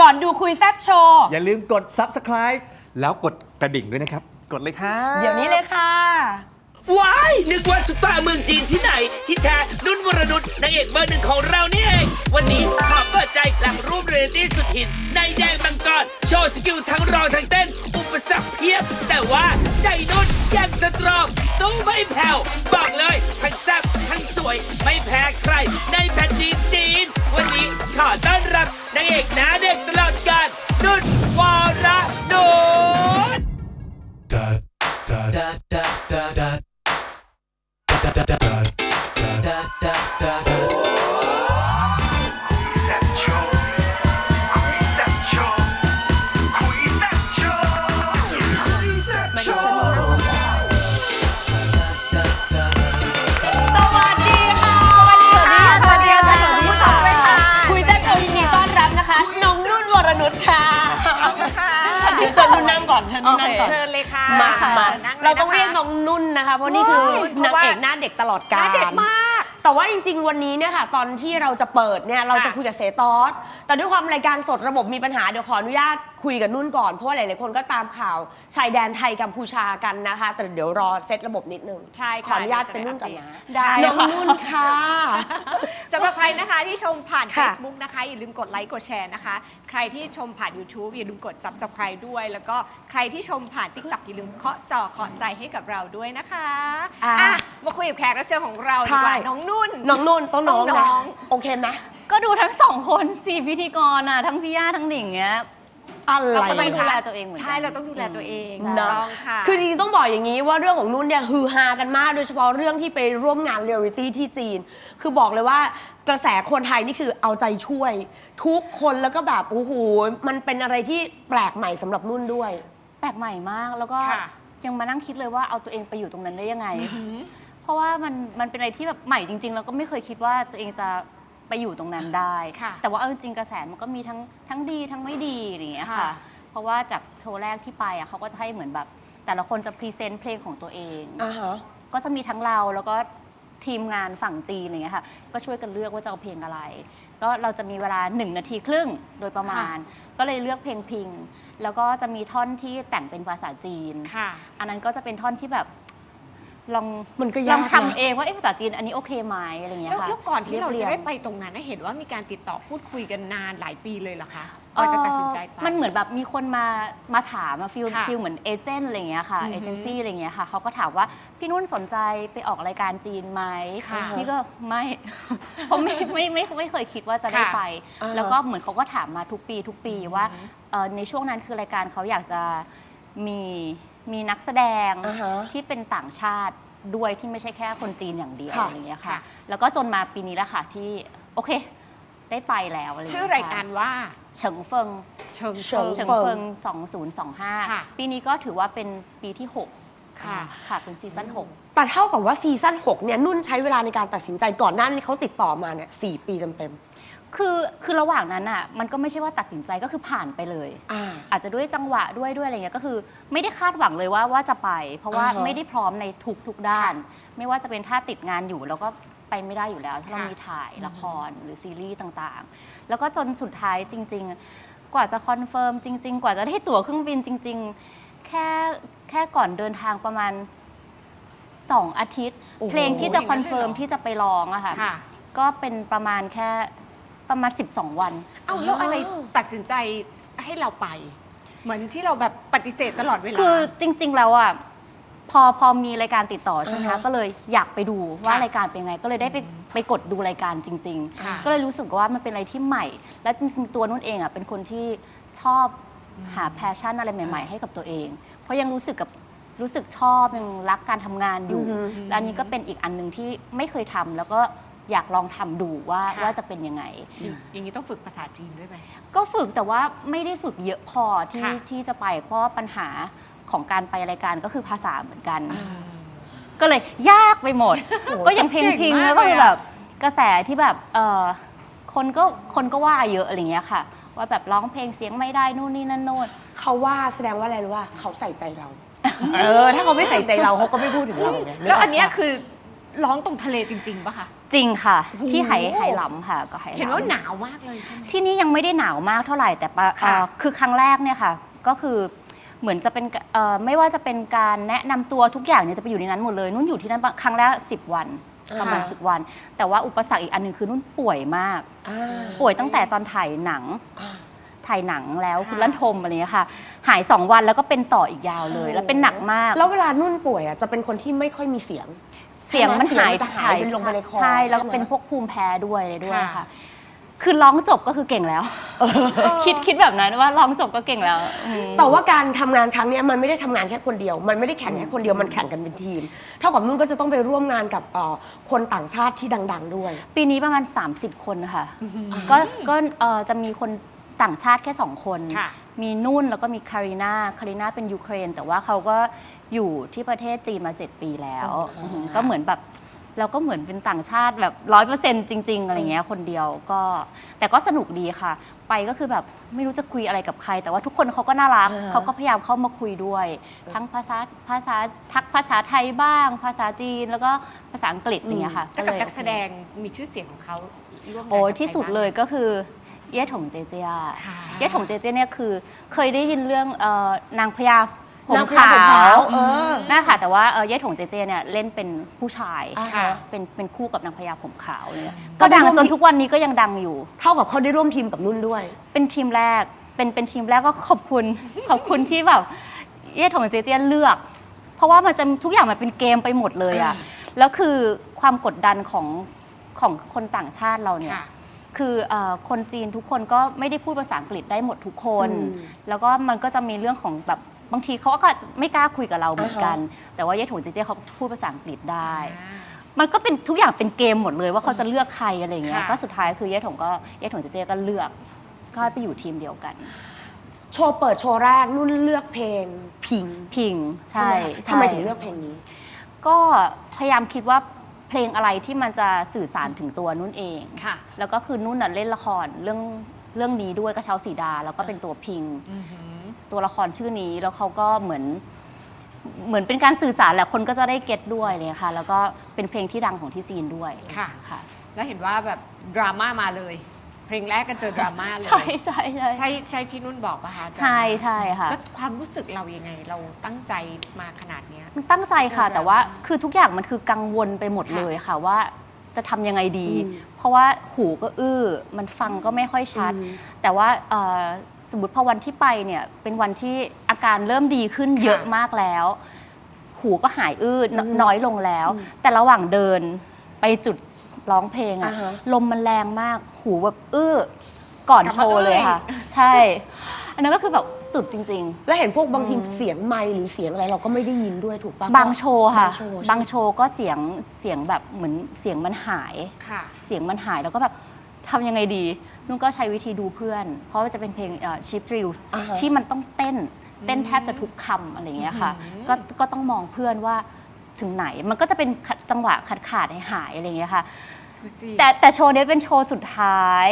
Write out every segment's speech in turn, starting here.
ก่อนดูคุยแซบโชว์อย่าลืมกด subscribe แล้วกดกระดิ่งด้วยนะครับ กดเลยครับ เดี๋ยวนี้เลยค่ะ ว้าย นึกว่าซุปตาเมืองจีนที่ไหน ที่แท้นุ่นวรนุชนางเอกเบอร์หนึ่งของเรานี่เอง วันนี้ขอเปิดใจหลังรูปเรียลลิตี้สุดหินในแดงบังกรโชว์สกิลทั้งร้องทั้งเต้น อุปสรรคเพียบ แต่ว่าใจนุ่นยัง สตรองสู้ไม่แผ่วบอกเลยทั้งแซ่บทั้งสวยไม่แพ้ใคร ในแผ่นดินจีน วันนี้ขอต้อนรับนางเอกหน้าเด็กตลอดกาลนุ่นวรนุช da da da da da da da da da da da da da นนั่งก่อนเชิญนุ่นนั่งก่อน เชิญเลยค่ะมาค่ะ มานั่งลเราต้องนะคะเรียกน้องนุ่นนะคะ เพราะนี่คือเพนางราะว่าเอกหน้าเด็กตลอดหกาน้ารเด็กมาก แต่ว่าจริง ๆ วันนี้เนี่ยค่ะ ตอนที่เราจะเปิดเนี่ยเราจะคุยกับเสตอสแต่ด้วยความรายการสดระบบมีปัญหาเดี๋ยวขออนุญาต คุยกับนุ่นก่อน เพราะว่าหลายๆคนก็ตามข่าวชายแดนไทยกัมพูชากันนะคะ แต่เดี๋ยวรอเซตระบบนิดนึงใช่ค่ะขออนุญาตเป็นนุ่นก่อนนะได้น้องค่ะ นุ่นค่ะ สำหรับใครนะคะที่ชมผ่าน ค่ะ Facebook นะคะ อย่าลืมกดไลค์กดแชร์นะคะ ใครที่ชมผ่าน YouTube อย่าลืมกด Subscribe ด้วย แล้วก็ใครที่ชมผ่าน TikTok อย่าลืมเคาะจอเคาะใจให้กับเราด้วยนะคะอะ อะมาคุยกับแขกรับเชิญของเราดีกว่าใช่น้องนุ่น น้องนุ่นต้องน้องต้องน้นะอง โอเคไหม ก็ดูทั้งสองคนสี่พิธีกรอะทั้งพี่ย่าทั้งหนิงเงี้ย อะไรเราก็ต้องคะดูแลตัวเองเหมือนกันใช่เราต้องดูแลตัวเองอืมถูกต้องค่ะ คือจริงๆต้องบอกอย่างนี้ว่าเรื่องของนุ่นเนี่ยฮือฮากันมาก โดยเฉพาะเรื่องที่ไปร่วมงานเรียลลิตี้ที่จีน คือบอกเลยว่ากระแสคนไทยนี่คือเอาใจช่วย ทุกคนแล้วก็แบบโอ้โหมันเป็นอะไรที่แปลกใหม่สำหรับนุ่นด้วย แปลกใหม่มากแล้วก็ค่ะ ยังมานั่งคิดเลยว่าเอาตัวเองไปอยู่ตรงนั้นได้ยังไง เพราะว่ามันมันเป็นอะไรที่แบบใหม่จริง ๆ แล้วก็ไม่เคยคิดว่าตัวเองจะ ไปอยู่ตรงนั้นได้ ค่ะแต่ว่าเอาจริงๆกระแสมันก็มีทั้งทั้งดีทั้งไม่ดีอย่างเงี้ยค่ะ ค่ะ เพราะว่าจากโชว์แรกที่ไปอะเขาก็จะให้เหมือนแบบ แต่ละคนจะพรีเซนต์เพลงของตัวเอง อ่าฮะ ก็จะมีทั้งเราแล้วก็ทีมงานฝั่งจีนอะไรเงี้ยค่ะ ก็ช่วยกันเลือกว่าจะเอาเพลงอะไร ก็เราจะมีเวลา 1 นาทีครึ่งโดยประมาณ ก็เลยเลือกเพลงพิง แล้วก็จะมีท่อนที่แต่งเป็นภาษาจีน ค่ะ อันนั้นก็จะเป็นท่อนที่แบบ ลองมันก็ลยาอกงนะทำเองว่าเอ๊ะภาษาจีนอันนี้โอเคไหมอะไรเงี้แล้ยวค่ะแล้วก่อนที่เราจะได้ยบไปตรงนั้นนะเห็นว่ามีการติดต่อพูดคุยกันนานหลายปีเลยเหรอคะก่อนจะตัดสินใจไปมันเหมือนแบบมีคนมามาถามมาฟิลค่ะฟิลเหมือนเอเจนต์อะไรเงี้ยค่ะอือฮึเอเจนซี่อะไรเงี้ยค่ะเขาก็ถามว่าพี่นุ่นสนใจไปออกรายการจีนไหมค่ะนี่ก็ไม่ผมไม่ไม่ไม่ไม่เคยคิดว่าจะได้ค่ะไปอ่าฮะแล้วก็เหมือนเขาก็ถามมาทุกปีทุกปีว่าเอ่อในช่วงนั้นคือรายการเขาอยากจะมี มีนักแสดงอ่าฮะที่เป็นต่างชาติด้วยที่ไม่ใช่แค่คนจีนอย่างเดียวค่ะ อะไรเงี้ยค่ะ ค่ะ แล้วก็จนมาปีนี้แล้วค่ะที่โอเค ได้ไปแล้วอะไรเงี้ยชื่อรายการค่ะว่าเฉิงเฟิง เชิงเชิง เฉิงเฟิเฟิงงค่ะ2025 ปีนี้ก็ถือว่าเป็นปีที่ 6 ค่ะ ค่ะ เป็นซีซั่น6แต่เท่ากับว่าซีซั่น6เนี่ยนุ่นใช้เวลาในการตัดสินใจก่อนหน้านี้เขาติดต่อมาเนี่ยสปีเต็ม คือคือระหว่างนั้นอะมันก็ไม่ใช่ว่าตัดสินใจก็คือผ่านไปเลยๆอ่า อาจจะด้วยจังหวะด้วยด้วยอะไรเงี้ยก็คือไม่ได้คาดหวังเลยว่าว่าจะไป เพราะว่าอ่าฮะไม่ได้พร้อมในทุกทุกด้าน ไม่ว่าจะเป็นถ้าติดงานอยู่เราก็ไปไม่ได้อยู่แล้ว ถ้าเราค่ะมีถ่ายละครหรือซีรีส์ต่างๆ แล้วก็จนสุดท้ายจริง ๆ กว่าจะคอนเฟิร์มจริง ๆ กว่าจะได้ตั๋วเครื่องบินจริง ๆ แค่แค่ก่อนเดินทางประมาณ2อาทิตย์ โอ้โหเพลงที่จะอย่างคนั้อนนเลยเหรอเฟิร์มที่จะไปร้องอะค่ะ ค่ะ ก็เป็นประมาณแค่ ประมาณ 12 วัน เอาแล้วอะไรตัดสินใจให้เราไป เหมือนที่เราแบบปฏิเสธตลอดเวลา คือจริง ๆ แล้วอะพอพอมีรายการติดต่อใช่ไหมอ่าคะฮะก็เลยอยากไปดูว่าค่ะรายการเป็นไง ก็เลยได้ไปไปกดดูรายการจริงค่ะๆก็เลยรู้สึกว่ามันเป็นอะไรที่ใหม่ และจริงๆตัวนุ่นเองอะเป็นคนที่ชอบหาแพชชั่นอะไรใหม่ ๆ ให้กับตัวเอง เพราะยังรู้สึกกับรู้สึกชอบยังรักการทำงานอยู่อือฮึและอันนี้ก็เป็นอีกอันหนึ่งที่ไม่เคยทำแล้วก็ อยากลองทำดูว่าค่ะ ว่าจะเป็นยังไงอย่างอย่างนี้ต้องฝึกภาษาจีนด้วยไหม ก็ฝึกแต่ว่าไม่ได้ฝึกเยอะพอที่ค่ะ ที่จะไปเพราะว่าปัญหาของการไปรายการก็คือภาษาเหมือนกัน ก็เลยยากไปหมด ก็อย่างเพลงเก่งพิงมากแล้วก็เลยคืออะ แบบกระแสที่แบบเออคนก็คนก็ว่าเยอะอะไรเงี้ยค่ะ ว่าแบบร้องเพลงเสียงไม่ได้นู่นนี่นั่นโน่น เขาว่าแสดงว่าอะไรรู้ว่าเขาใส่ใจเรา เออ ถ้าเขาไม่ใส่ใจเราเขาก็ไม่พูดถึงเราไงแล้วอันเนี้ยคือร้องตรงทะเลจริงๆป่ะคะ จริงค่ะโอ้โหที่ไหไหหลำค่ะก็ไหลำ เห็นว่าหนาวมากเลยใช่ไหม ที่นี่ยังไม่ได้หนาวมากเท่าไหร่แต่ปะค่ะ เอ่อคือครั้งแรกเนี่ยค่ะ ก็คือเหมือนจะเป็นเอ่อไม่ว่าจะเป็นการแนะนำตัวทุกอย่างเนี่ยจะไปอยู่ในนั้นหมดเลยนุ่นอยู่ที่นั่นประครั้งแรก10 วันประมาณค่ะ สิบวัน แต่ว่าอุปสรรคอีกอันหนึ่งคือนุ่นป่วยมาก อ่าป่วยตั้งแต่ตอนถ่ายหนังอ่า ถ่ายหนังแล้วค่ะ คุณลั่นทมอะไรเงี้ยค่ะ หาย 2 วันแล้วก็เป็นต่ออีกยาวเลย แล้วเป็นหนักมากแล้วเวลานุ่นป่วยอะจะเป็นคนที่ไม่ค่อยมีเสียง เสียงมันหายเสียงมันจะหายไปลงไปในคอใช่แล้วก็ใช่ไหม เป็นพวกภูมิแพ้ด้วยเลยด้วยค่ะ ค่ะ คือร้องจบก็คือเก่งแล้ว คิดคิดแบบนั้นว่าร้องจบก็เก่งแล้วอืม แต่ว่าการทำงานครั้งเนี้ยมันไม่ได้ทำงานแค่คนเดียว มันไม่ได้แข่งแค่คนเดียวมันแข่งกันเป็นทีม เท่ากับนุ่นก็จะต้องไปร่วมงานกับเอ่อคนต่างชาติที่ดัง ๆ ด้วย ปีนี้ประมาณ 30 คนค่ะ ก็ก็เอ่อจะมีคนต่างชาติแค่ 2 คน ค่ะมีนุ่นแล้วก็มีคาริน่าคาริน่าเป็นยูเครน แต่ว่าเขาก็ อยู่ที่ประเทศจีนมา 7 ปีแล้วอ๋ออก็เหมือนแบบเราก็เหมือนเป็นต่างชาติแบบร้อยเปอร์เซ็นต์จริง ๆ อะไรเงี้ยคนเดียวก็ แต่ก็สนุกดีค่ะ ไปก็คือแบบไม่รู้จะคุยอะไรกับใคร แต่ว่าทุกคนเขาก็น่ารักอ่าฮะ เขาก็พยายามเข้ามาคุยด้วย ทั้งภาษาภาษาทักภาษาไทยบ้าง ภาษาจีนแล้วก็ภาษาอังกฤษอะไรเงี้ยค่ะแล้วกับเลยนักแสดงมีชื่อเสียงของเขาร่วมงานโอ้กับใครที่สุดบ้างเลยก็คือเย่ถงเจเจียค่ะเย่ถงเจเจียเนี่ยคือเคยได้ยินเรื่องเอ่อนางพญา ผมนางพญาขาผมขาววเออ น่าค่ะ แต่ว่าเอ่อเย่ถงเจเจียเนี่ยเล่นเป็นผู้ชาย อ่าฮะ เป็นเป็นคู่กับนางพญาผมขาวเนี่ยก็ก็ดังได้ร่วมจนทุกวันนี้ก็ยังดังอยู่ เท่ากับเขาได้ร่วมทีมกับนุ่นด้วย เป็นทีมแรก เป็นเป็นทีมแรกก็ขอบคุณ ขอบคุณที่แบบเย่ถงเจเจียเลือก เพราะว่ามันจะทุกอย่างมันเป็นเกมไปหมดเลยอะแล้วคือความกดดันของของคนต่างชาติเราเนี่ย ค่ะ คือเออคนจีนทุกคนก็ไม่ได้พูดภาษาอังกฤษได้หมดทุกคน อืม แล้วก็มันก็จะมีเรื่องของแบบ บางทีเขาก็อาจจะไม่กล้าคุยกับเราเหมือนกัน แต่ว่าเย่ถงเจเจเขาพูดภาษาอังกฤษได้ มันก็เป็นทุกอย่างเป็นเกมหมดเลยว่าเขาจะเลือกใครอะไรอย่างเงี้ยค่ะ ก็สุดท้ายคือเย่ถงก็เย่ถงเจเจก็เลือกก็ไปอยู่ทีมเดียวกัน โชว์เปิดโชว์แรกนุ่นเลือกเพลงพิงพิงใช่ใช่ไหมคะใช่ ทำไมถึงเลือกเพลงนี้ ก็พยายามคิดว่าเพลงอะไรที่มันจะสื่อสารถึงตัวนุ่นเอง ค่ะ แล้วก็คือนุ่นน่ะเล่นละครเรื่องเรื่องนี้ด้วยกระเช้าสีดา แล้วก็เป็นตัวพิง ตัวละครชื่อนี้ แล้วเขาก็เหมือนเหมือนเป็นการสื่อสารแหละคนก็จะได้เก็ตด้วยเลยค่ะ แล้วก็เป็นเพลงที่ดังของที่จีนด้วยค่ะ ค่ะ แล้วเห็นว่าแบบดราม่ามาเลย เพลงแรกก็เจอดราม่าเลย ใช่ใช่ใช่ใช่ใช่ที่นุ่นบอกป่ะคะอาจารย์ใช่ใช่ค่ะ แล้วความรู้สึกเรายังไง เราตั้งใจมาขนาดเนี้ย มันตั้งใจค่ะเจอดราม่าแต่ว่าคือทุกอย่างมันคือกังวลไปหมดค่ะเลยค่ะว่าจะทำยังไงดีอืมเพราะว่าหูก็อื้อ มันฟังก็ไม่ค่อยชัดอืมแต่ว่าเอ่อ สมมติพอวันที่ไปเนี่ยเป็นวันที่อาการเริ่มดีขึ้นเยอะมากแล้ว หูก็หายอื้อนน้อยลงแล้ว แต่ระหว่างเดินไปจุดร้องเพลงอะอ่าฮะ ลมมันแรงมาก หูแบบอื้อก่อนโชว์เลยค่ะ ใช่ อันนั้นก็คือแบบสุดจริง ๆ แล้วเห็นพวกบางทีเสียงไมค์หรือเสียงอะไรเราก็ไม่ได้ยินด้วยถูกปะบางโชว์ค่ะ บางโชว์ใช่ไหม บางโชว์ก็เสียงเสียงแบบเหมือนเสียงมันหาย ค่ะ เสียงมันหายแล้วก็แบบทำยังไงดี นุ่นก็ใช้วิธีดูเพื่อน เพราะว่าจะเป็นเพลงชิปทริลอ่าฮะที่มันต้องเต้นเต้นแทบจะทุกคำอะไรอย่างเงี้ยค่ะก็ก็ต้องมองเพื่อนว่าถึงไหนมันก็จะเป็นขัดจังหวะขาดขาดๆหายๆอะไรอย่างเงี้ยค่ะดูสิแต่แต่โชว์เนี้ยเป็นโชว์สุดท้าย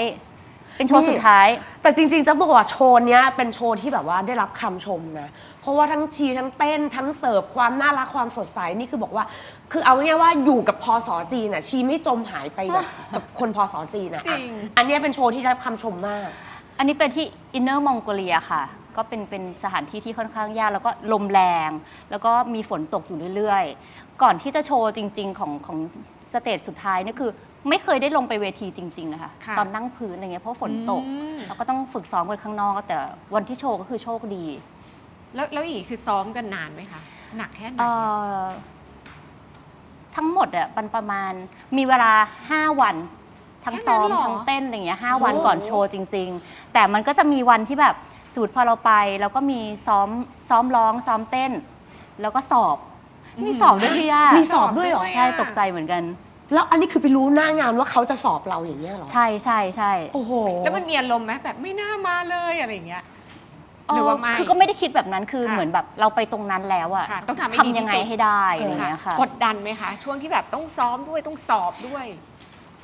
เป็นโชว์นี่สุดท้าย แต่จริงๆจะบอกว่าโชว์เนี้ยเป็นโชว์ที่แบบว่าได้รับคำชมนะ เพราะว่าทั้งชีทั้งเต้นทั้งเสิร์ฟความน่ารักความสดใสนี่คือบอกว่า คือเอาง่ายๆว่าอยู่กับพอสอจีนอะชีไม่จมหายไปแบบกับคนพอสอจีนอะจริง อันเนี้ยเป็นโชว์ที่ได้รับคำชมมาก อันนี้เป็นที่อินเนอร์มองโกเลียค่ะ ก็เป็นเป็นสถานที่ที่ค่อนข้างยาก แล้วก็ลมแรง แล้วก็มีฝนตกอยู่เรื่อยๆ ก่อนที่จะโชว์จริง ๆ ของของสเตจสุดท้ายนี่คือ ไม่เคยได้ลงไปเวทีจริงๆอะค่ะค่ะ ตอนนั่งพื้นอะไรเงี้ยเพราะฝนตกอืมเราก็ต้องฝึกซ้อมกันข้างนอกแต่วันที่โชว์ก็คือโชคดี แล้วแล้วอีกคือซ้อมกันนานไหมคะ หนักแค่ไหน เอ่อทั้งหมดอะมันประมาณมีเวลา 5 วัน ทั้งซ้อมทั้งเต้นอะไรเงี้ยห้าวันก่อนโชว์จริง ๆ แต่มันก็จะมีวันที่แบบสมมติพอเราไปแล้วก็มีซ้อมซ้อมร้องซ้อมเต้น แล้วก็สอบ มีสอบด้วยพี่ย่ามีมีสอบด้วยเหรอ ใช่ตกใจเหมือนกัน แล้วอันนี้คือไปรู้หน้างานว่าเขาจะสอบเราอย่างเงี้ยเหรอ ใช่ใช่ใช่ โอ้โห แล้วมันมีอารมณ์ไหมแบบไม่น่ามาเลยอะไรอย่างเงี้ยเอ่อ หรือว่าไม่ คือก็ไม่ได้คิดแบบนั้นคือค่ะเหมือนแบบเราไปตรงนั้นแล้วอะค่ะต้องทำให้ดีที่สุด ยังไงให้ได้อะไรเงี้ยค่ะ กดดันไหมคะ ช่วงที่แบบต้องซ้อมด้วยต้องสอบด้วย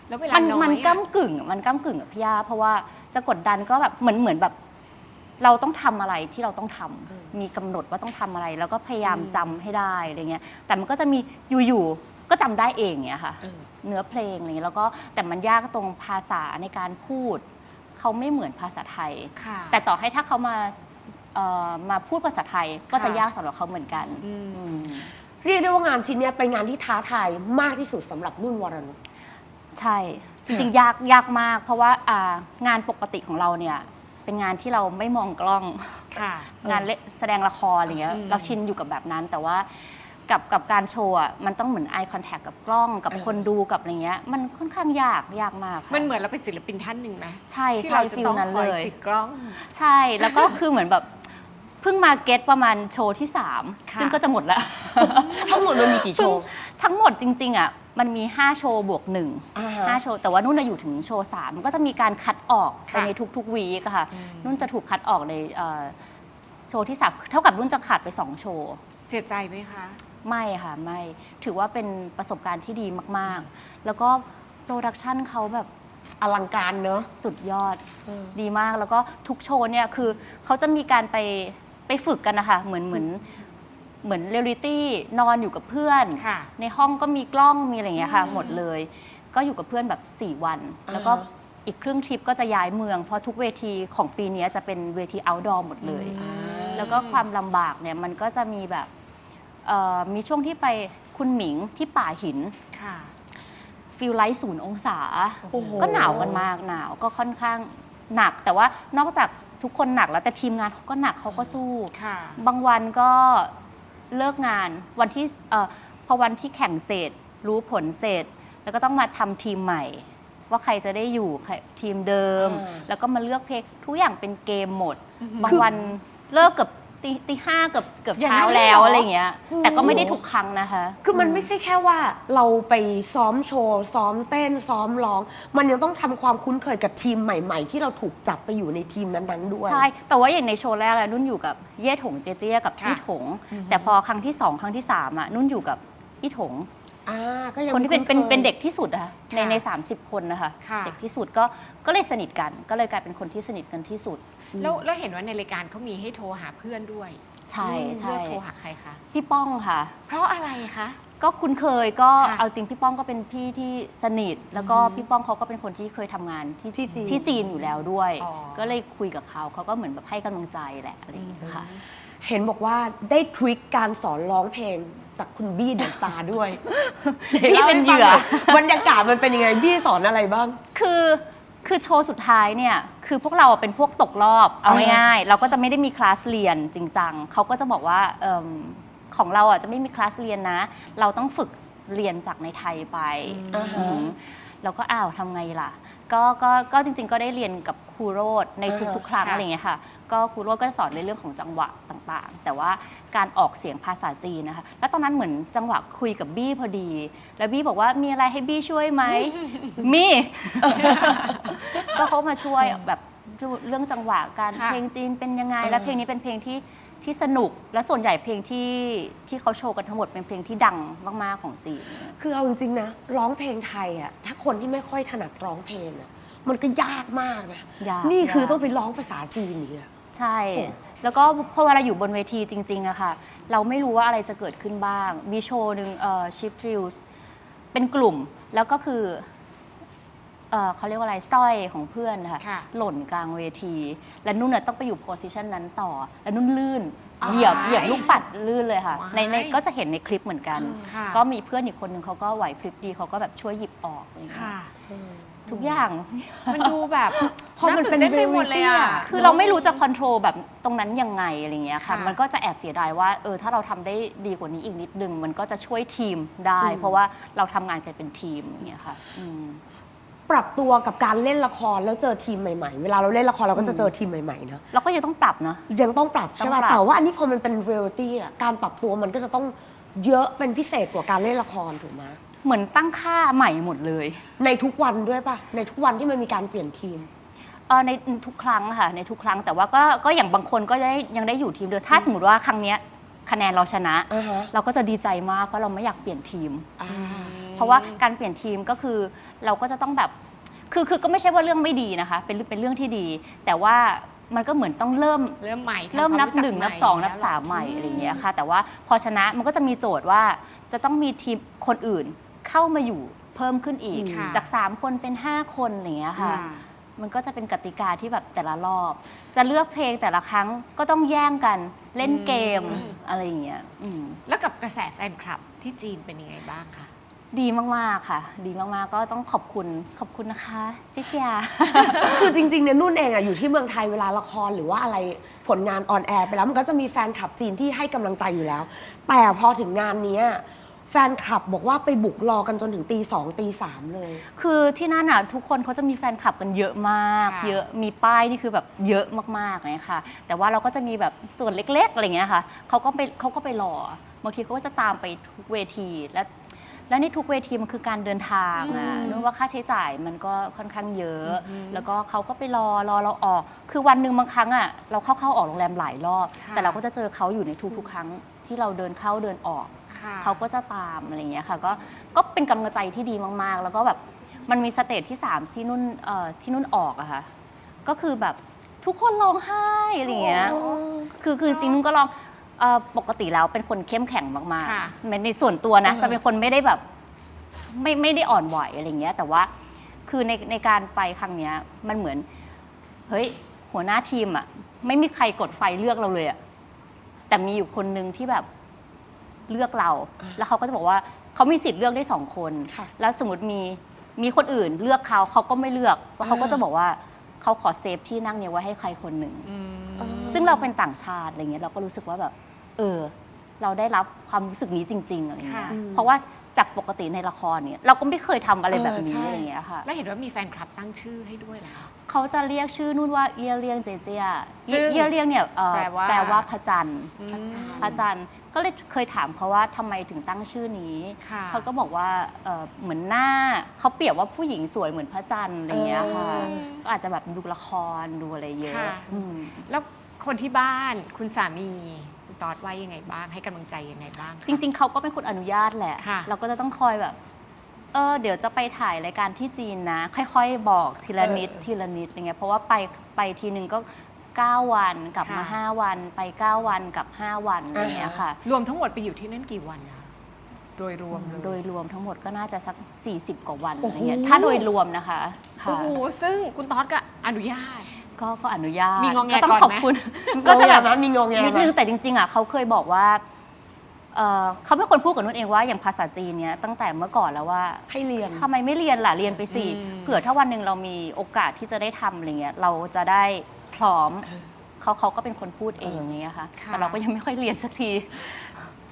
แล้วเวลามันน้อยมันอะ ก้ากึ่งอะมันก้ากึ่งอะพี่ย่าเพราะว่าจะกดดันก็แบบเหมือนเหมือนแบบ เราต้องทำอะไรที่เราต้องทำมีกำหนดว่าต้องทำอะไร แล้วก็พยายามจำให้ได้อะไรเงี้ยแต่มันก็จะมีอยู่ก็จำได้เองเนี้ยค่ะ เออ เนื้อเพลงอะไรเงี้ยแล้วก็แต่มันยากตรงภาษาในการพูด เขาไม่เหมือนภาษาไทย ค่ะ แต่ต่อให้ถ้าเขามา เอ่อมาพูดภาษาไทยก็จะค่ะ ยากสำหรับเขาเหมือนกันอืมอืมเรียกได้ว่างานชิ้นเนี้ยเป็นงานที่ท้าทายมากที่สุดสำหรับนุ่นวรนุช ใช่จริงๆยากยากมาก เพราะว่าอ่างานปกติของเราเนี่ยเป็นงานที่เราไม่มองกล้อง ค่ะ งานเล่นแสดงละครอะไรเงี้ยอืมเราชินอยู่กับแบบนั้น แต่ว่ากับกับการโชว์อะมันต้องเหมือน eye contact กับกล้องกับเออ คนดูกับอะไรเงี้ย มันค่อนข้างยากยากมากค่ะมันเหมือนเราเป็นศิลปินท่านหนึ่งไหมใช่ที่ใช่เราจะฟิลต้องนั้นคอยเลยจิกกล้อง ใช่แล้วก็คือเหมือนแบบ เพิ่งมาเก็ตประมาณโชว์ที่ 3 ค่ะ ซึ่งก็จะหมดแล้ว ทั้งหมดมันมีกี่โชว์ ทั้งหมดจริง ๆอะมันมี 5 โชว์บวกหนึ่งอ่าฮะห้าโชว์ แต่ว่านุ่นน่ะอยู่ถึงโชว์สามมันก็จะมีการคัดออกไปค่ะในทุกๆวีคอะค่ะนุ่นจะถูกคัดออกในเอ่อโชว์ที่สามเท่ากับนุ่นจะขาดไป 2 โชว์ เสียใจไหมคะ ไม่ค่ะ ไม่ถือว่าเป็นประสบการณ์ที่ดีมากๆ แล้วก็โปรดักชันเขาแบบอลังการเนอะ สุดยอด ดีมากแล้วก็ทุกโชว์เนี่ยคือเขาจะมีการไป ไปฝึกกันนะคะเหมือนเหมือนเหมือนเรียลลิตี้นอนอยู่กับเพื่อน ค่ะ ในห้องก็มีกล้องมีอะไรอย่างเงี้ยค่ะ หมดเลย ก็อยู่กับเพื่อนแบบ 4 วัน แล้วก็อ่าฮะอีกครึ่งทริปก็จะย้ายเมือง เพราะทุกเวทีของปีนี้จะเป็นเวที outdoor หมดเลย แล้วก็ความลำบากเนี่ยมันก็จะมีแบบเอ่อมีช่วงที่ไปคุณหมิงที่ป่าหิน ค่ะ ฟิลไลท์ศูนย์องศา โอ้โห ก็หนาวกันมากหนาวก็ค่อนข้างหนัก แต่ว่านอกจาก ทุกคนหนักแล้วแต่ทีมงานเขาก็หนักเขาก็สู้ ค่ะ บางวันก็เลิกงานวันที่เอ่อพอวันที่แข่งเสร็จ รู้ผลเสร็จ แล้วก็ต้องมาทำทีมใหม่ ว่าใครจะได้อยู่ใครทีมเดิม อ่าแล้วก็มาเลือกเพลงทุกอย่างเป็นเกมหมด บางวันเลิกเกือบ ตีตีห้าเกือบเกือบอย่างเช้านั้นเลยแล้วเหรอออะไรอย่างเงี้ยแต่ก็ไม่ได้ทุกครั้งนะคะ คือมันไม่ใช่แค่ว่าเราไปซ้อมโชว์ ซ้อมเต้นซ้อมร้อง มันยังต้องทำความคุ้นเคยกับทีมใหม่ ๆ ที่เราถูกจับไปอยู่ในทีมนั้นๆด้วย ใช่ แต่ว่าอย่างในโชว์แรกอะนุ่นอยู่กับเย่ถงเจเจี้ยกับค่ะ อี้ถง แต่พอครั้งที่สองครั้งที่สามอะนุ่นอยู่กับอี้ถง อ่าก็ยังคนที่เป็นเป็นคุ้คยเป็นเด็กที่สุดอะค่ะในค่ะในสามสิบคนนะคะค่ะ เด็กที่สุดก็ก็เลยสนิทกัน ก็เลยกลายเป็นคนที่สนิทกันที่สุดแล้วแล้วเห็นว่าในรายการเขามีให้โทรหาเพื่อนด้วยใช่เลืใช่อกโทรหาใครคะพี่ป้องค่ะ เพราะอะไรคะ ก็คุ้นเคยก็ค่ะเอาจริงพี่ป้องก็เป็นพี่ที่สนิท แล้วก็พี่ป้องเขาก็เป็นคนที่เคยทำงานที่ที่จีน ที่จีนอยู่แล้วด้วย อ๋อ ก็เลยคุยกับเขาเขาก็เหมือนแบบให้กำลังใจแหละอะไรอย่างเงี้ยค่ะ เห็นบอกว่าได้ทริคการสอนร้องเพลง จากคุณบี้เดอะสตาร์ด้วยบี้เป็นเหยื่อบรรยากาศมันเป็นยังไงบี้สอนอะไรบ้าง คือคือโชว์สุดท้ายเนี่ย คือพวกเราเป็นพวกตกรอบ เอาอ่าฮะง่ายๆเราก็จะไม่ได้มีคลาสเรียนจริงจังเขาก็จะบอกว่าเอิ่มของเราอะจะไม่มีคลาสเรียนนะ เราต้องฝึกเรียนจากในไทยไปอ่าฮะอืม เราก็อ้าวทำไงล่ะ ก็ก็ก็จริงๆ ก็ได้เรียนกับครูโรดในอ่าฮะทุกๆครั้งค่ะ อะไรอย่างเงี้ยค่ะ ก็ครูโรดก็จะสอนในเรื่องของจังหวะต่างๆ แต่ว่าการออกเสียงภาษาจีนนะคะ แล้วตอนนั้นเหมือนจังหวะคุยกับบี้พอดี แล้วบี้บอกว่ามีอะไรให้บี้ช่วยไหม มี ก็เขามาช่วยแบบเรื่องจังหวะการค่ะเพลงจีนเป็นยังไงเออแล้วเพลงนี้เป็นเพลงที่ ที่สนุกและส่วนใหญ่เพลงที่ที่เขาโชว์กันทั้งหมดเป็นเพลงที่ดังมาก ๆ ของจีน คือเอาจริงๆนะร้องเพลงไทยอะถ้าคนที่ไม่ค่อยถนัดร้องเพลงอะมันก็ยากมากนะยากนี่คือยาก ต้องไปร้องภาษาจีนเนี่ยใช่ แล้วก็พอเวลาอยู่บนเวทีจริง ๆอะค่ะ เราไม่รู้ว่าอะไรจะเกิดขึ้นบ้าง มีโชว์หนึ่งเอ่อชิปทริลส์เป็นกลุ่ม แล้วก็คือ เอ่อเขาเรียกว่าอะไรสร้อยของเพื่อนนะคะค่ะหล่นกลางเวที แล้วนุ่นน่ะต้องไปอยู่โพสิชันนั้นต่อ แล้วนุ่นลื่น อ้าวเหยียบเหยียบลูกปัดลื่นเลยค่ะ ว้ายในในก็จะเห็นในคลิปเหมือนกันค่ะ ก็มีเพื่อนอีกคนหนึ่งเขาก็ไหวพริบดีเขาก็แบบช่วยหยิบออกอะไรอย่างเงี้ยค่ะ ทุกอย่าง มันดูแบบพอมันเป็นาตื่ต้ไปหมดเลยอะ reality อะคือเราไม่รู้จะคอนโทรลแบบตรงนั้นยังไงอะไรเงี้ยค่ะ ค่ะมันก็จะแอบเสียดายว่า เออ ถ้าเราทำได้ดีกว่านี้อีกนิดนึง มันก็จะช่วยทีมได้ เพราะว่าเราทำงานกันเป็นทีมอย่างเงี้ยค่ะอืม ปรับตัวกับการเล่นละครแล้วเจอทีมใหม่ๆ เวลาเราเล่นละครเราก็จะเจอทีมใหม่ๆเนอะเราก็ยังต้องปรับเนาะ ยังต้องปรับใช่ต้ป่ะองปรับ แต่ว่าอันนี้พอมันเป็นเรียลตี้อะการปรับตัวมันก็จะต้องเยอะเป็นพิเศษกว่าการเล่นละครถูกไหมเหมือนตั้งค่าใหม่หมดเลยในทุกวันด้วยป่ะในทุกวันที่มันมีการเปลี่ยนทีม เออในทุกครั้งค่ะในทุกครั้งแต่ว่าก็ก็อย่างบางคนก็ได้ยังได้อยู่ทีมเดิมถ้าสมมติว่าครั้งเนี้ยคะแนนเราชนะ อ่าฮะ เราก็จะดีใจมากเพราะเราไม่อยากเปลี่ยนทีม อ่า เพราะว่าการเปลี่ยนทีมก็คือเราก็จะต้องแบบคือคือก็ไม่ใช่ว่าเรื่องไม่ดีนะคะ เป็นเป็นเรื่องที่ดี แต่ว่ามันก็เหมือนต้องเริ่มเริ่มใหม่ทำเริ่มนับควาหนึ่งจักนับใม่สองนับแล้วสามใหม่อะไรอย่างเงี้ยค่ะแต่ว่าพอชนะมันก็จะมีโจทย์ว่าจะต้องมีทีมคนอื่นเข้ามาอยู่เพิ่มขึ้นอีก ค่ะ จาก 3 คนเป็น 5 คนอะไรอย่างเงี้ยค่ะ ค่ะ มันก็จะเป็นกติกาที่แบบแต่ละรอบ จะเลือกเพลงแต่ละครั้งก็ต้องแย่งกันเล่นเกมอะไรอย่างเงี้ยอืม แล้วกับกระแสแฟนคลับที่จีนเป็นยังไงบ้างคะ ดีมากๆค่ะ ดีมากๆก็ต้องขอบคุณขอบคุณนะคะซิเจีย คือจริงๆเนี่ยนุ่นเองอะอยู่ที่เมืองไทยเวลาละครหรือว่าอะไรผลงานออนแอร์ไปแล้วมันก็จะมีแฟนคลับจีนที่ให้กำลังใจอยู่แล้ว แต่พอถึงงานเนี้ยแฟนคลับบอกว่าไปบุกรอกันจนถึงตีสองตีสามเลย คือที่นั่นอะทุกคนเขาจะมีแฟนคลับกันเยอะมาก ค่ะ เยอะมีป้ายนี่คือแบบเยอะมากๆเลยค่ะ แต่ว่าเราก็จะมีแบบส่วนเล็กๆอะไรเงี้ยค่ะเขาก็ไปเขาก็ไปรอบางทีเขาก็จะตามไปทุกเวที และ และในทุกเวทีมันคือการเดินทางอะนึกว่าค่าใช้จ่ายมันก็ค่อนข้างเยอะ แล้วก็เขาก็ไปรอรอเราออก คือวันหนึ่งบางครั้งอะเราเข้าเข้าออกโรงแรมหลายรอบค่ะแต่เราก็จะเจอเขาอยู่ในทุกๆครั้งที่เราเดินเข้าเดินออกค่ะเขาก็จะตามอะไรอย่างเงี้ยค่ะ ก็ก็เป็นกำลังใจที่ดีมากๆ แล้วก็แบบมันมีสเตจที่ 3 ที่นุ่นเอ่อที่นุ่นออกอะค่ะ ก็คือแบบทุกคนร้องไห้อะไรอย่างเงี้ย คือคือจริงนุ่นก็ร้อง เอ่อปกติแล้วเป็นคนเข้มแข็งมากค่ะๆในในส่วนตัวนะจะเป็นคนไม่ได้แบบไม่ไม่ได้อ่อนไหวอะไรอย่างเงี้ย แต่ว่าคือในในการไปครั้งเนี้ย มันเหมือน เฮ้ย หัวหน้าทีมอะไม่มีใครกดไฟเลือกเราเลยอะแต่มีอยู่คนนึงที่แบบเลือกเรา แล้วเขาก็จะบอกว่าเขามีสิทธิ์เลือกได้สองคน ค่ะแล้วสมมติมีมีคนอื่นเลือกเขาเขาก็ไม่เลือกเพราะเขาก็จะบอกว่าเขาขอเซฟที่นั่งเนี้ยไว้ให้ใครคนหนึ่ง ซึ่งเราเป็นต่างชาติอะไรเงี้ยเราก็รู้สึกว่าแบบ เออ เราได้รับความรู้สึกนี้จริง ๆอะไรเงี้ยค่ะ เพราะว่าจากปกติในละครเนี่ยเราก็ไม่เคยทำอะไรแบบเออนี้ใช่อะไรเงี้ยค่ะ แล้วเห็นว่ามีแฟนคลับตั้งชื่อให้ด้วยเหรอคะ เขาจะเรียกชื่อนู่นว่าเอียเลียงเจเจียซึ่งเอียเลียงเนี่ยเอ่อแปลว่า แปลว่าพระจันทร์อืมพระจันทร์ก็เลยเคยถามเขาว่าทำไมถึงตั้งชื่อนี้ ค่ะ เขาก็บอกว่าเอ่อเหมือนหน้าเขาเปรียบว่าผู้หญิงสวยเหมือนพระจันทร์อะไรอย่างเงี้ยค่ะเออก็อาจจะแบบดูละครดูอะไรเยอะค่ะ อืมแล้วคนที่บ้านคุณสามีคุณ ตอดว่ายังไงบ้าง ให้กำลังใจยังไงบ้างคะ จริง ๆ เขาก็เป็นคนอนุญาตแหละ ค่ะเราก็จะต้องคอยแบบ เออ เดี๋ยวจะไปถ่ายรายการที่จีนนะ ค่อย ๆ บอกทีละนิด เออทีละนิดอะไรเงี้ยเพราะว่าไปไปทีนึงก็ 9 วันกลับมา ค่ะ 5 วัน ไป 9 วันกลับ 5 วันอะไรเงี้ยค่ะ รวมทั้งหมดไปอยู่ที่นั่นกี่วันคะโดยรวมเลย โดยรวมทั้งหมดก็น่าจะสัก 40 กว่าวันโอ้อะไรโหเงี้ยถ้าโดยรวมนะคะโอ้ค่ะโหซึ่งคุณตอดก็อนุญาต ก็ก็อนุญาตมีงอแงก็ต้อก่อนงขอบไหม คุณ ก็ก็จะจะแบแบบบนั้นมีงงแงนิดไหมนึงแต่จริงๆอะเขาเคยบอกว่าเอ่อเขาเป็นคนพูดกับนุ่นเองว่าอย่างภาษาจีนเนี้ยตั้งแต่เมื่อก่อนแล้วว่า ให้เรียน ทำไมไม่เรียนล่ะ เรียนไปสิ อืม เผื่อถ้าวันหนึ่งเรามีโอกาสที่จะได้ทำอะไรเงี้ย เราจะได้พร้อม เขาเขาก็เป็นคนพูดเองอย่างเงี้ยค่ะ ค่ะ แต่เราก็ยังไม่ค่อยเรียนสักที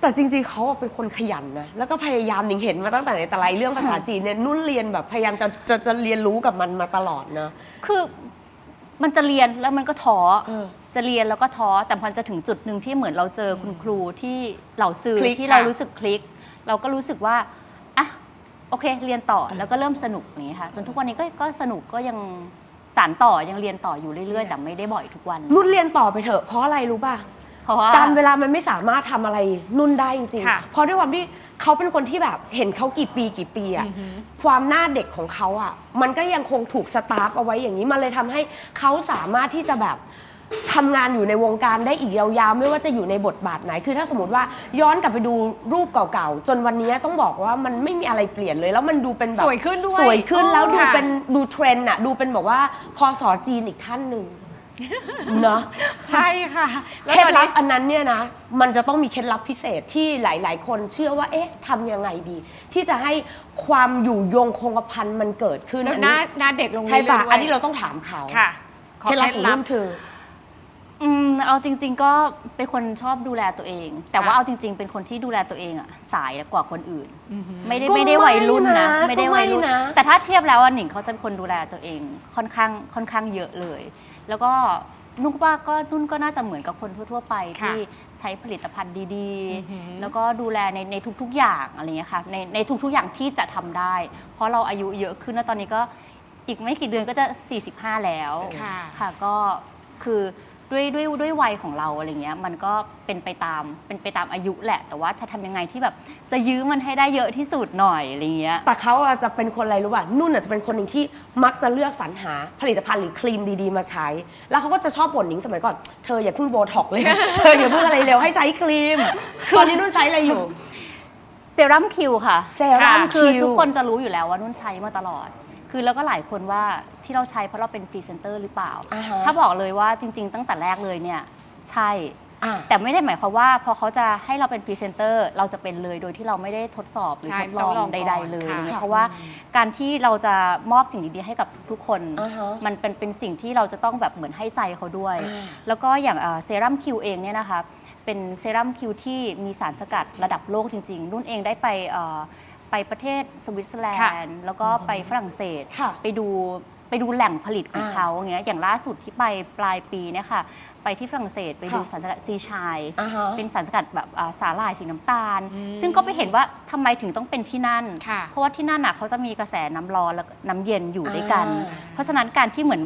แต่จริงๆเขาอะเป็นคนขยันนะ แล้วก็พยายามหนิงเห็นมาตั้งแต่ในแต่ไรเรื่องภาษาจีนเนี่ยนุ่นเรียนแบบพยายามจะจะจะเรียนรู้กับมันมาตลอดนะ คือ มันจะเรียนแล้วมันก็ท้อเออจะเรียนแล้วก็ท้อแต่พอจะถึงจุดหนึ่งที่เหมือนเราเจอคุณครูที่เหล่าซื้อคลิกที่เราค่ะรู้สึกคลิก เราก็รู้สึกว่าอะโอเค เรียนต่อแล้วก็เริ่มสนุกอย่างนี้ยค่ะ จนทุกวันนี้ก็ก็สนุกก็ยังสานต่อยังเรียนต่ออยู่เรื่อยๆ แต่ไม่ได้บ่อยทุกวันนุ่นเรียนต่อไปเถอะเพราะอะไรรู้ป่ะ เพราะว่า การเวลามันไม่สามารถทำอะไรนุ่นได้จริงค่ะๆ เพราะด้วยความที่เขาเป็นคนที่แบบเห็นเขากี่ปีกี่ปีอะความหน้าเด็กของเขาอะมันก็ยังคงถูกสตาร์ฟเอาไว้อย่างนี้มันเลยทำให้เขาสามารถที่จะแบบทำงานอยู่ในวงการได้อีกยาวๆ ไม่ว่าจะอยู่ในบทบาทไหน คือถ้าสมมติว่าย้อนกลับไปดูรูปเก่าๆ จนวันนี้ต้องบอกว่ามันไม่มีอะไรเปลี่ยนเลย แล้วมันดูเป็นแบบสวยขึ้นด้วยสวยขึ้นแล้วดูค่ะ เป็น ดูเทรนด์อะดูเป็นแบบว่าพอสอจีนอีกท่านหนึ่ง เนาะใช่ค่ะแล้วเคล็ดตอนลันี้ บอันนั้นเนี่ยนะมันจะต้องมีเคล็ดลับพิเศษที่หลาย ๆ คนเชื่อว่าเอ๊ะทำยังไงดี ที่จะให้ความอยู่ยงคงกระพันมันเกิดขึ้นแล้วอันหน้านี้หน้าเด็กลงใช่ปะรื่ยๆ อันนี้เราต้องถามเขาค่ะขอเคล็ดลับเคขล็องดลับนุ่นคือ อืมเอาจริง ๆ ก็เป็นคนชอบดูแลตัวเอง แต่ว่าค่ะเอาจริง ๆ เป็นคนที่ดูแลตัวเองอะสายกว่าคนอื่น ไม่ได้ก็ไม่ได้วัยรุ่นนะ ไม่นะไม่ได้วัยรุ่นก็ไม่นะ แต่ถ้าเทียบแล้วอะหนิงเขาจะเป็นคนดูแลตัวเอง ค่อนข้างค่อนข้างเยอะเลย แล้วก็นุ่นว่าก็นุ่นก็น่าจะเหมือนกับคนทั่ว ๆ ไปค่ะที่ใช้ผลิตภัณฑ์ดีอือหือ ๆ แล้วก็ดูแลในในทุกๆอย่างอะไรเงี้ยค่ะในในทุกๆอย่างที่จะทำได้ เพราะเราอายุเยอะขึ้นแล้วตอนนี้ก็อีกไม่กี่เดือนก็จะ 45 แล้ว ค่ะ ค่ะก็คือ ด้วยด้วยด้วยวัยของเราอะไรเงี้ยมันก็เป็นไปตามเป็นไปตามอายุแหละ แต่ว่าจะทำยังไงที่แบบจะยื้อมันให้ได้เยอะที่สุดหน่อยอะไรเงี้ย แต่เขาอะจะเป็นคนอะไรรู้ป่ะ นุ่นอะจะเป็นคนหนึ่งที่มักจะเลือกสรรหาผลิตภัณฑ์หรือครีมดีๆมาใช้ แล้วเขาก็จะชอบบ่นหนิงสมัยก่อน เธออย่าเพิ่งโบท็อกเลย เธออย่าเพิ่งอะไรเร็วให้ใช้ครีม ตอนนี้นุ่นใช้อะไรอยู่ เซรั่มคิวค่ะเซรั่มคือคิวทุกคนจะรู้อยู่แล้วว่านุ่นใช้มาตลอด คือแล้วก็หลายคนว่า ที่เราใช้เพราะเราเป็นพรีเซนเตอร์หรือเปล่า อ่าฮะ ถ้าบอกเลยว่าจริง ๆ ตั้งแต่แรกเลยเนี่ยใช่ อะ แต่ไม่ได้หมายความว่าพอเขาจะให้เราเป็นพรีเซนเตอร์เราจะเป็นเลยโดยที่เราไม่ได้ทดสอบหรือใช่ทดลองต้องลองก่อนใดๆเลยค่ะอะไรเงี้ยเพราะว่าการที่เราจะมอบสิ่งดีๆให้กับทุกคน อ่าฮะมันเป็นเป็นสิ่งที่เราจะต้องแบบเหมือนให้ใจเขาด้วย อ่า แล้วก็อย่างเซรั่มคิวเองเนี่ยนะคะเป็นเซรั่มคิวที่มีสารสกัดระดับโลกจริงๆนุ่นเองได้ไปเอ่อไปประเทศสวิตเซอร์แลค่ะนด์ แล้วก็ไปฝรั่งเศส ค่ะ ไปดู ไปดูแหล่งผลิตของอ่าเขาอย่างเงี้ยอย่างล่าสุดที่ไปปลายปีเนี่ยค่ะ ไปที่ฝรั่งเศสไปดูค่ะสารสกัดซีชาย อ่าฮะ เป็นสารสกัดแบบอ่าสาหร่ายสีน้ำตาลซึ่งก็ไปเห็นว่าทำไมถึงต้องเป็นที่นั่น ค่ะเพราะว่าที่นั่นน่ะเขาจะมีกระแสน้ำร้อนและน้ำเย็นอยู่ด้วยกัน อ่า เพราะฉะนั้นการที่เหมือน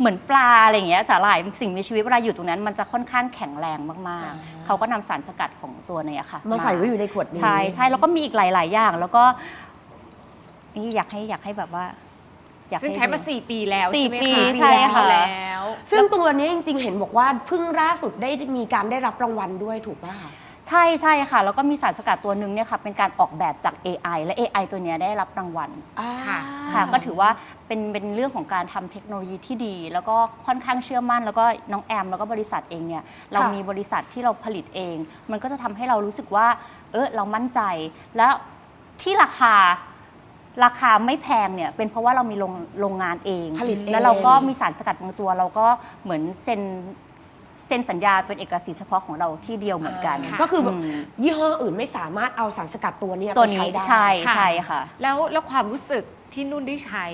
เหมือนปลาอะไรอย่างเงี้ยสาหร่ายสิ่งมีชีวิตเวลาอยู่ตรงนั้น มันจะค่อนข้างแข็งแรงมากๆ เขาก็นำสารสกัดของตัวเนี้ยค่ะมาใส่ไว้อยู่ในขวดนี้ ใช่ใช่แล้วก็มีอีกหลาย ๆ อย่าง แล้วก็นี่อยากให้อยากให้แบบว่า อยากซึ่งห้ใช้มาดู4ปีแล้วสี่ใช่ไหมปีคะใช่ค่ะ แล้ว ซึ่งตัวนี้จริงๆ เห็นบอกว่าเพิ่งล่าสุดได้มีการได้รับรางวัลด้วยถูกป่ะคะ ใช่ใช่ค่ะ แล้วก็มีสารสกัดตัวหนึ่งเนี่ยค่ะเป็นการออกแบบจาก AI และ AI ตัวเนี้ยได้รับรางวัล ค่ะ ค่ะก็ถือว่าเป็นเป็นเรื่องของการทำเทคโนโลยีที่ดี แล้วก็ค่อนข้างเชื่อมั่น แล้วก็น้องแอม แล้วก็บริษัทเองเนี่ยเรามีบริษัทที่เราผลิตเอง มันก็จะทำให้เรารู้สึกว่า เออเรามั่นใจ แล้วที่ราคา ราคาไม่แพงเนี่ยเป็นเพราะว่าเรามีโรงโรงงานเอง ผลิตเอง แล้วเราก็มีสารสกัดบางตัว เราก็เหมือนเซ็นเซ็นสัญญาเป็นเอกสิทธิ์เฉพาะของเราที่เดียวเหมือนกันก็คือแบบมยี่ห้ออื่นไม่สามารถเอาสารสกัดตัวเนี้ยตัวไปนี้ใช้ได้ ใช่ค่ะ ใช่ค่ะ แล้วแล้วความรู้สึกที่นุ่นได้ใช้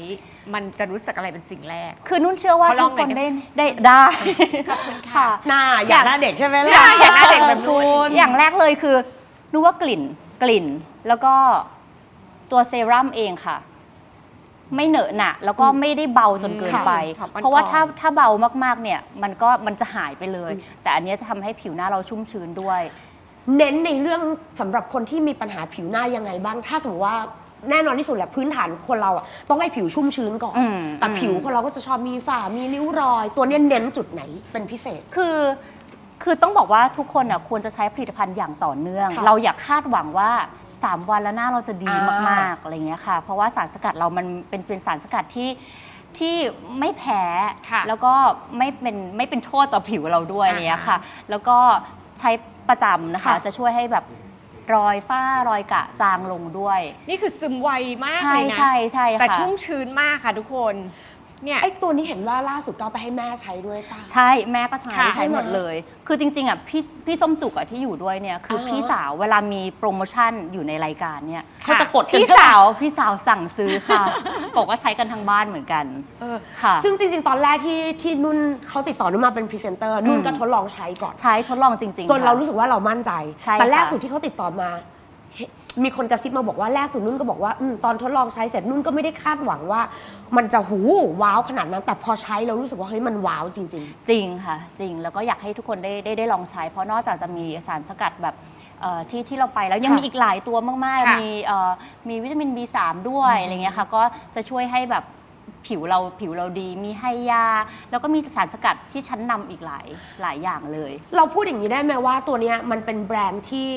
มันจะรู้สึกอะไรเป็นสิ่งแรก คือนุ่นเชื่อว่าขอลทุองกหน่คอยนได้ได้ไหม ได้ได้ค่ะ หน้าอยากหน้าเด็กใช่ไหมล่ะ อยากหน้าเด็กแบบนุ่น อย่างแรกเลยคือรู้ว่ากลิ่นกลิ่นแล้วก็ ตัวเซรั่มเองค่ะ ไม่เหนอะหนะแล้วก็ไม่ได้เบาจนเกินไป ค่ะอ่อนๆเพราะว่าถ้าถ้าเบามากๆเนี่ย มันก็มันจะหายไปเลย แต่อันเนี้ยจะทำให้ผิวหน้าเราชุ่มชื้นด้วย เน้นในเรื่องสำหรับคนที่มีปัญหาผิวหน้ายังไงบ้าง ถ้าสมมติว่าแน่นอนที่สุดแหละพื้นฐานคนเราอะต้องให้ผิวชุ่มชื้นก่อน อืมแต่ผิวคนเราก็จะชอบมีฝ้ามีริ้วรอย ตัวเนี้ยเน้นจุดไหนเป็นพิเศษ คือ คือต้องบอกว่าทุกคนอะควรจะใช้ผลิตภัณฑ์อย่างต่อเนื่อง ค่ะเราอยากคาดหวังว่า 3 วันแล้วหน้าเราจะดีอ่าม มากๆอะไรเงี้ยค่ะ เพราะว่าสารสกัดเรามันเป็นเป็นสารสกัดที่ที่ไม่แพ้ค่ะแล้วก็ไม่เป็นไม่เป็นโทษต่อผิวเราด้วยอะไรเงี้ยค่ะ แล้วก็ใช้ประจำนะคะค่ะ จะช่วยให้แบบรอยฝ้ารอยกระจางลงด้วย นี่คือซึมไวมากใช่เลยนะ ใช่ใช่ค่ะ แต่ชุ่มชื้นมากค่ะทุกคน เนี่ย ไอ้ตัวนี้เห็นว่าล่าสุดก็เอาไปให้แม่ใช้ด้วยป่ะ ใช่แม่ก็ใช้ค่ะใช้หมดเลย คือจริงๆอะพี่พี่ส้มจุกอะที่อยู่ด้วยเนี่ยคืออฮะพี่สาวเวลามีโปรโมชั่นอยู่ในรายการเนี่ยเขาจะกดกันพี่ใช่ไหมสาว พี่สาวสั่งซื้อค่ะ บอกว่าใช้กันทั้งบ้านเหมือนกันเออ ค่ะ ซึ่งจริง ๆ ตอนแรกที่ที่นุ่นเขาติดต่อนุ่นมาเป็นพรีเซนเตอร์นุ่นก็ทดลองใช้ก่อน ใช้ทดลองจริงๆจนเราค่ะรู้สึกว่าเรามั่นใจ ใช่แต่แรกค่ะ สุดที่เขาติดต่อมาเฮ้ มีคนกระซิบมาบอกว่าแรกสุดนุ่นก็บอกว่าอมตอนทดลองใช้เสร็จนุ่นก็ไม่ได้คาดหวังว่า มันจะหูว้าวขนาดนั้น แต่พอใช้เรารู้สึกว่าเฮ้ยมันว้าวจริง จริงค่ะ จริงแล้วก็อยากให้ทุกคนได้ได้ได้ลองใช้ เพราะนอกจากจะมีสารสกัดแบบเอ่อที่ที่เราไปแล้วยังค่ะมีอีกหลายตัวมากค่ะๆ มีเอ่อมีวิตามิน B3 ด้วยอะไรเงี้ยค่ะก็จะช่วยให้แบบผิวเราผิวเราดี มีให้ยา แล้วก็มีสารสกัดที่ชั้นนำอีกหลายหลายอย่างเลย ๆ เราพูดอย่างนี้ได้ไหมว่าตัวเนี้ยมันเป็นแบรนด์ที่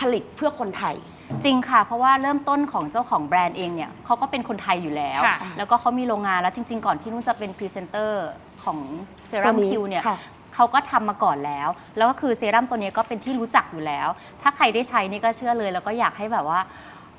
ผลิตเพื่อคนไทย จริงค่ะ เพราะว่าเริ่มต้นของเจ้าของแบรนด์เองเนี่ยเขาก็เป็นคนไทยอยู่แล้ว ค่ะแล้วก็เขามีโรงงานแล้วจริง ๆ ก่อนที่นุ่นจะเป็นพรีเซนเตอร์ของเซรั่มตัวนี้คิวเนี่ยค่ะ เขาก็ทำมาก่อนแล้ว แล้วก็คือเซรั่มตัวนี้ก็เป็นที่รู้จักอยู่แล้ว ถ้าใครได้ใช้นี่ก็เชื่อเลย แล้วก็อยากให้แบบว่า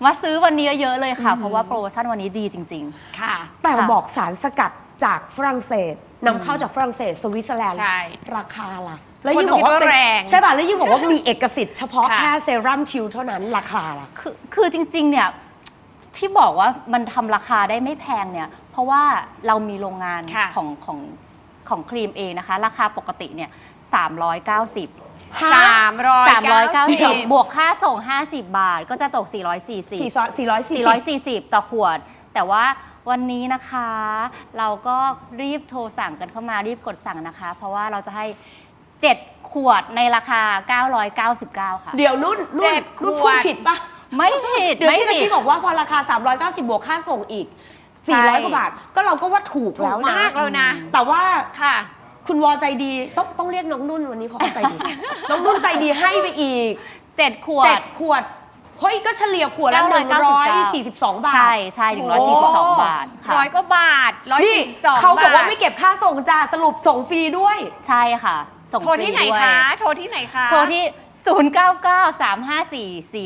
มาซื้อวันนี้เยอะๆเลยค่ะ เพราะว่าโปรโมชั่นวันนี้ดีจริง ค่ะ แต่ค่ะ บอกสารสกัดจากฝรั่งเศสนำเข้าจากฝรั่งเศสสวิตเซอร์แลนด์ใช่ ราคาล่ะ แล้วยิ่งบอกว่าคนต้องคิดว่าเป็นแรงใช่ป่ะแล้วยิ่งบอกว่ามีเอกสิทธิ์เฉพาะค่ะ แค่เซรั่มคิวเท่านั้นราคาล่ะๆคือคือจริงๆ เนี่ยที่บอกว่ามันทำราคาได้ไม่แพงเนี่ย เพราะว่าเรามีโรงงานค่ะของของของครีมเองนะคะ ราคาปกติเนี่ย390 สามร้อยเก้าสิบ 390 บวกค่าส่ง 50 บาทก็จะตก 440 440 440 ต่อขวด แต่ว่าวันนี้นะคะ เราก็รีบโทรสั่งกันเข้ามารีบกดสั่งนะคะ เพราะว่าเราจะให้ 7 ขวดในราคา 999 ค่ะ เดี๋ยวนุ่นนุ่นเจ็ดนุ่นขวดพูดผิดปะไม่ผิดเดี๋ยวไม่ที่เมื่อผิด กี้บอกว่าพอราคา 390 บวกค่าส่งอีก ใช่ 400 กว่าบาท ก็เราก็ว่าถูกถูแล้กวนะมากแล้วนะ แต่ว่าค่ะ คุณวอใจดีต้องต้องเรียกน้องนุ่นวันนี้เพราะเขาใจดี น้องนุ่นใจดีให้ไปอีก 7 ขวเจ็ดดขวด เฮ้ย ก็เฉลี่ยขวดละ999 142 บาท ใช่ใช่142 บาทค่ะ ร้อยกว่าบาทร้อยนี่สี่สิบสองเขาบอกว่าทไม่เก็บค่าส่งจ้าสรุปส่งฟรีด้วย ใช่ค่ะ ส่งโทรที่ไหนฟด้วย คะ โทรที่ไหนคะ โทรที่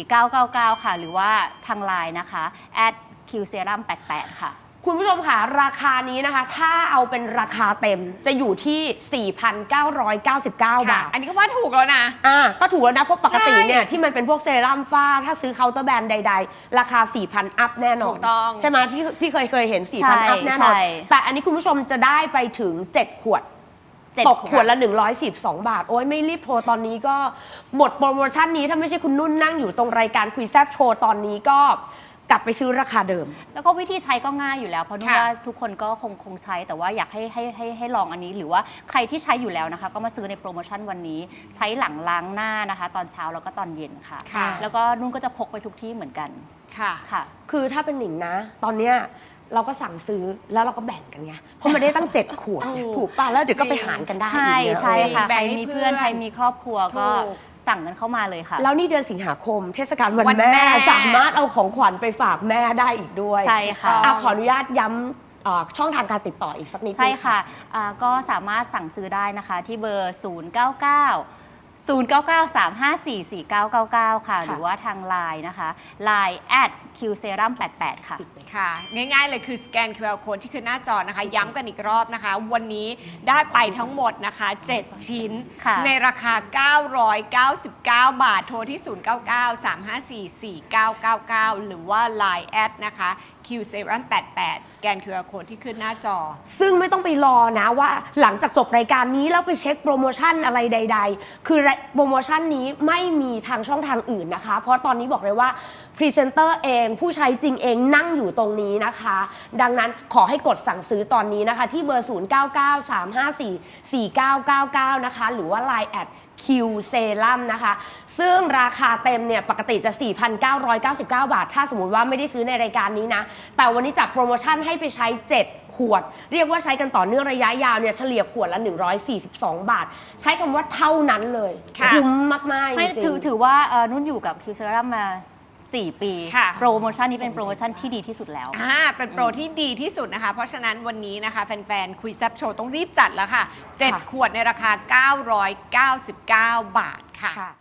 0993544999 ค่ะ หรือว่าทางไลน์นะคะ at qserum88 ค่ะ คุณผู้ชมค่ะราคานี้นะคะ ถ้าเอาเป็นราคาเต็มจะอยู่ที่ 4,999บาค่ะทอันนี้ก็ว่าถูกแล้วนะ อ่าก็ถูกแล้วนะเพราะปกติใช่เนี่ยที่มันเป็นพวกเซรั่มฝ้า ถ้าซื้อเคาน์เตอร์แบรนด์ใด ๆ ราคา 4,000 อัพแน่นอนถูกต้อง ใช่ไหมที่ที่เคยเคยเห็นใช่4,000 อัพแน่นอนใช่ แต่อันนี้คุณผู้ชมจะได้ไปถึง 7 ขวด เจ็ดตกขวดละ112บาท โอ้ยไม่รีบโทรตอนนี้ก็หมดโปรโมชั่นนี้ ถ้าไม่ใช่คุณนุ่นนั่งอยู่ตรงรายการคุยแซบโชว์ตอนนี้ก็กลับไปซื้อราคาเดิม แล้วก็วิธีใช้ก็ง่ายอยู่แล้ว เพราะนุ่นค่ะว่าทุกคนก็คงคงใช้แต่ว่าอยากให้ให้ให้ให้ลองอันนี้ หรือว่าใครที่ใช้อยู่แล้วนะคะ ก็มาซื้อในโปรโมชั่นวันนี้ ใช้หลังล้างหน้านะคะ ตอนเช้าแล้วก็ตอนเย็นค่ะ ค่ะ แล้วก็นุ่นก็จะพกไปทุกที่เหมือนกันค่ะ ค่ะ คือถ้าเป็นหนิงนะ ตอนเนี้ย เราก็สั่งซื้อแล้วเราก็แบ่งกันไงเพราะมันได้ตั้ง7ขวดไงถูกถูกป่ะแล้วเดี๋ยวก็ไปหารกันได้ใช่อีกนะใช่ค่ะแบ่ใครงให้มีเพื่อน เพื่อน ใครมีครอบครัวก็ถูก สั่งกันเข้ามาเลยค่ะ แล้วนี่เดือนสิงหาคม เทศกาลวันวันแม่ แม่ สามารถเอาของขวัญไปฝากแม่ได้อีกด้วยใช่ค่ะ อ่ขออนุญาตย้ำเอ่อช่องทางการติดต่ออีกสักนิดนึง ใช่ค่ะอ่าก็สามารถสั่งซื้อได้นะคะที่เบอร์ 099 0993544999 ค่ะ หรือว่าทาง Line นะคะ Line at qserum88 ค่ะ ค่ะ ง่ายๆเลยคือสแกน QR code ที่ขึ้นหน้าจอนะคะ ย้ำกันอีกรอบนะคะ วันนี้ได้ไปทั้งหมดนะคะ 7 ชิ้น ค่ะ ในราคา 999 บาท โทรที่ 0993544999 หรือว่า Line แอดนะคะ Q Serum 88 สแกน QR code ที่ขึ้นหน้าจอ ซึ่งไม่ต้องไปรอนะว่าหลังจากจบรายการนี้แล้วไปเช็คโปรโมชั่นอะไรใด ๆ คือโปรโมชั่นนี้ไม่มีทางช่องทางอื่นนะคะ เพราะตอนนี้บอกเลยว่าพรีเซนเตอร์เองผู้ใช้จริงเองนั่งอยู่ตรงนี้นะคะ ดังนั้นขอให้กดสั่งซื้อตอนนี้นะคะ ที่เบอร์ 0993544999 นะคะ หรือว่า Line แอด Q Serum นะคะ ซึ่งราคาเต็มเนี่ยปกติจะ 4,999 บาท ถ้าสมมติว่าไม่ได้ซื้อในรายการนี้นะ แต่วันนี้จัดโปรโมชั่นให้ไปใช้ 7 ขวด เรียกว่าใช้กันต่อเนื่องระยะยาวเนี่ยเฉลี่ยขวดละ 142 บาท ใช้คำว่าเท่านั้นเลย ค่ะ คุ้มมากๆจไม่ริถืองถือว่าเอ่อนุ่นอยู่กับ Q Serum มา 4 ปี ค่ะ โปรโมชั่นนี้เป็นโปรโมชั่นที่ดีที่สุดแล้ว อ่าเป็นโปรที่ดีที่สุดนะคะ เพราะฉะนั้นวันนี้นะคะ แฟนๆ คุยแซบโชว์ต้องรีบจัดแล้วค่ะ7ขวดในราคา 999 บาทค่ะ ค่ะ